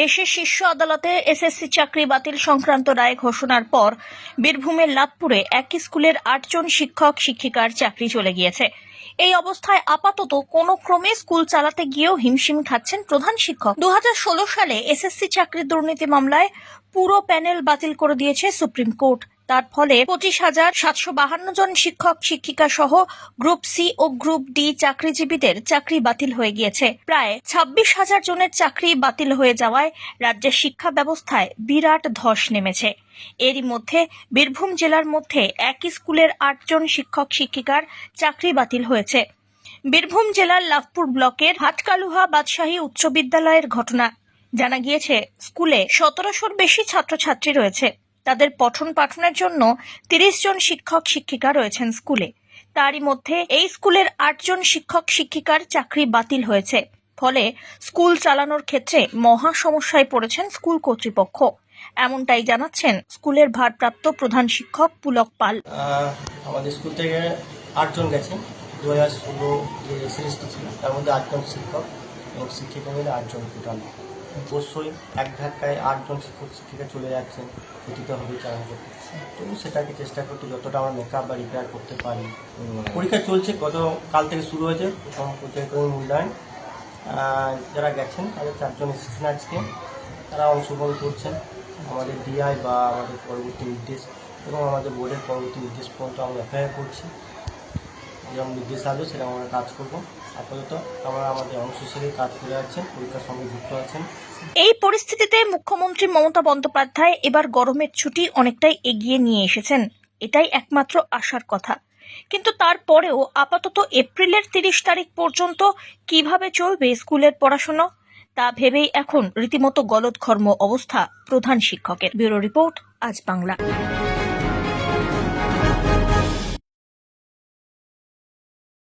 দেশের শীর্ষ আদালতে এসএসসি চাকরি বাতিল সংক্রান্ত রায় ঘোষণার পর বীরভূমের লাভপুরে এক স্কুলের আটজন শিক্ষক, শিক্ষিকার চাকরি চলে গিয়েছে। এই অবস্থায় আপাতত কোনো ক্রমে স্কুল চালাতে গিয়েও হিমশিম খাচ্ছেন প্রধান শিক্ষক। দু হাজার ষোলো সালে এসএসসি চাকরি দুর্নীতি মামলায় পুরো প্যানেল বাতিল করে দিয়েছে সুপ্রিম কোর্ট। তার ফলে পঁচিশ হাজার সাতশো বাহান্ন জন শিক্ষক, শিক্ষিকা সহ গ্রুপ সি ও গ্রুপ ডি চাকরিজীবীদের চাকরি বাতিল হয়ে গিয়েছে। প্রায় ছাব্বিশ হাজার জনের চাকরি বাতিল হয়ে যাওয়ায় রাজ্যের শিক্ষা ব্যবস্থায় বিরাট ধস নেমেছে। এরই মধ্যে বীরভূম জেলার মধ্যে একই স্কুলের আটজন শিক্ষক, শিক্ষিকার চাকরি বাতিল হয়েছে। বীরভূম জেলার লাভপুর ব্লকের হাটকালুহা বাদশাহী উচ্চ বিদ্যালয়ের ঘটনা। জানা গিয়েছে, স্কুলে সতেরোশোর বেশি ছাত্রছাত্রী রয়েছে। তাদের পঠন পাঠনের জন্য তিরিশ জন শিক্ষক শিক্ষিকা রয়েছেন স্কুলে। তারই মধ্যে এই স্কুলের আটজন শিক্ষক শিক্ষিকার চাকরি বাতিল হয়েছে। ফলে স্কুল চালানোর ক্ষেত্রে মহা সমস্যায় পড়েছেন স্কুল কর্তৃপক্ষ। এমনটাই জানাচ্ছেন স্কুলের ভারপ্রাপ্ত প্রধান শিক্ষক পুলক পাল। আমাদের স্কুল থেকে আটজন গেছে দু হাজার ষোলো যে সিরিজটি ছিল, তার মধ্যে আটজন শিক্ষক এবং শিক্ষিকা মিলে আটজন টোটাল। অবশ্যই এক ধাক্কায় আটজন শিক্ষক শিক্ষিকা চলে যাচ্ছেন। এটি তো হবেই চালান করতে তবু সেটাকে চেষ্টা করতে যতটা আমরা মেকআপ বা রিপেয়ার করতে পারি। পরীক্ষা চলছে গত কাল থেকে শুরু হয়েছে। প্রথম পর্যায়ক্রমিক মূল্যায়ন যারা গেছেন তাদের চারজন এসেছেন আজকে। তারা অংশগ্রহণ করছেন। আমাদের ডিআই বা আমাদের পরবর্তী নির্দেশ এবং আমাদের বোর্ডের পরবর্তী নির্দেশ পর্যন্ত আমরা অপেক্ষা করছি। যেরকম নির্দেশ আসবে সেরকম আমরা কাজ করব। আপাতত আমরা আমাদের অংশ হিসেবে কাজ করে যাচ্ছেন পরীক্ষার সঙ্গে যুক্ত আছেন। এই পরিস্থিতিতে মুখ্যমন্ত্রী মমতা বন্দ্যোপাধ্যায় এবার গরমের ছুটি অনেকটাই এগিয়ে নিয়ে এসেছেন, এটাই একমাত্র আশার কথা। কিন্তু তারপরেও আপাতত এপ্রিলের তিরিশ তারিখ পর্যন্ত কীভাবে চলবে স্কুলের পড়াশোনা, তা ভেবেই এখন রীতিমতো গলদঘর্ম অবস্থা প্রধান শিক্ষকের। ব্যুরো রিপোর্ট, আজ বাংলা।